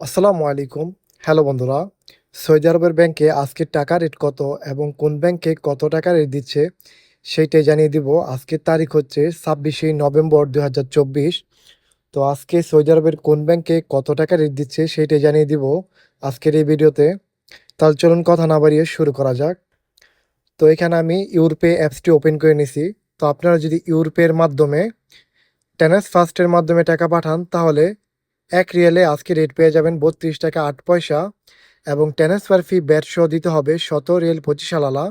আসসালামু আলাইকুম। হ্যালো বন্ধুরা, সৌদি আরবের ব্যাংকে আজকের টাকা রেট কত এবং কোন ব্যাংকে কত টাকা রেট দিচ্ছে সেইটাই জানিয়ে দিব। আজকের তারিখ হচ্ছে ছাব্বিশে নভেম্বর দু হাজার চব্বিশ। তো আজকে সৌদি আরবের কোন ব্যাংকে কত টাকা রেট দিচ্ছে সেইটাই জানিয়ে দিব আজকের এই ভিডিওতে। তাহলে চলুন কথা না বাড়িয়ে শুরু করা যাক। তো এখানে আমি ইউরপে অ্যাপসটি ওপেন করে নিছি। তো আপনারা যদি ইউরপের মাধ্যমে টেনেস ফার্স্টের মাধ্যমে টাকা পাঠান, তাহলে এক রিয়েলে আজকে রেট পেয়ে যাবেন বত্রিশ টাকা আট পয়সা এবং ট্রান্সফার ফি ব্যাট সহ দিতে হবে শত রিয়েল পঁচিশ আলালা।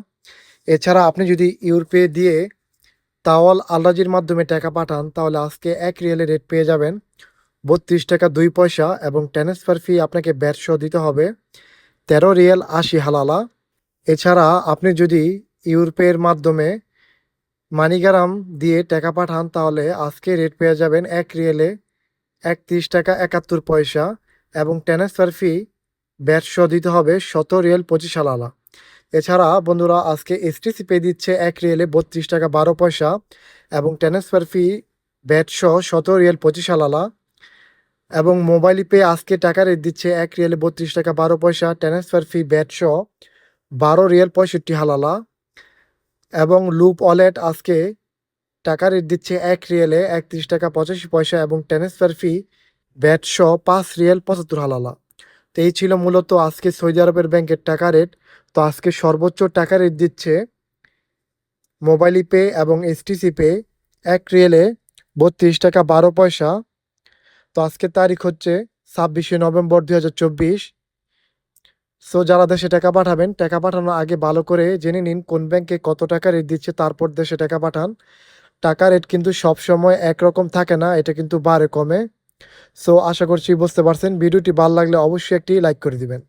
এছাড়া আপনি যদি ইউরোপে দিয়ে তাওয়াল আল্লাজির মাধ্যমে টাকা পাঠান, তাহলে আজকে এক রিয়েলে রেট পেয়ে যাবেন বত্রিশ টাকা দুই পয়সা এবং ট্রান্সফার ফি আপনাকে ব্যাট সহ দিতে হবে তেরো রিয়েল আশি হালালা। এছাড়া আপনি যদি ইউরপের মাধ্যমে মানিগারাম দিয়ে টাকা পাঠান, তাহলে আজকে রেট পেয়ে যাবেন এক রিয়েলে একত্রিশ টাকা একাত্তর পয়সা এবং ট্রান্সফার ফি ব্যাট সহ দিতে হবে শত রিয়েল পঁচিশ আলালা এছাড়া বন্ধুরা, আজকে এসটিসি পে দিচ্ছে এক রিয়েলে বত্রিশ টাকা বারো পয়সা এবং ট্রান্সফার ফি ব্যাট সহ শত রিয়েল পঁচিশ আলালা এবং মোবাইল পে আজকে টাকা রেট দিচ্ছে এক রিয়েলে বত্রিশ টাকা বারো পয়সা ট্রান্সফার ফি ব্যাট সহ বারো রিয়েল পঁয়ষট্টি হালালা এবং লুপ ওয়ালেট আজকে টাকা রেট দিচ্ছে এক রিয়েলে একত্রিশ টাকা পঁচাশি পয়সা এবং ট্রান্সফার ফি ব্যাট সহ পাঁচ রিয়েল পঁচাত্তর হালালা। তো এই ছিল মূলত আজকে সৌদি আরবের ব্যাংকের টাকা রেট। তো আজকে সর্বোচ্চ টাকা রেট দিচ্ছে মোবাইল পে এবং এসটিসি পে এক রিয়েলে বত্রিশ টাকা বারো পয়সা। তো আজকে তারিখ হচ্ছে ছাব্বিশে নভেম্বর দুই হাজার চব্বিশ। সো যারা দেশে টাকা পাঠাবেন, টাকা পাঠানোর আগে ভালো করে জেনে নিন কোন ব্যাংকে কত টাকা রেট দিচ্ছে, তারপর দেশে টাকা পাঠান। টাকা রেট কিন্তু সব সময় একরকম থাকে না, এটা কিন্তু বারে কমে। সো আশা করছি বুঝতে পারছেন। ভিডিওটি ভালো লাগলে অবশ্যই একটি লাইক করে দিবেন।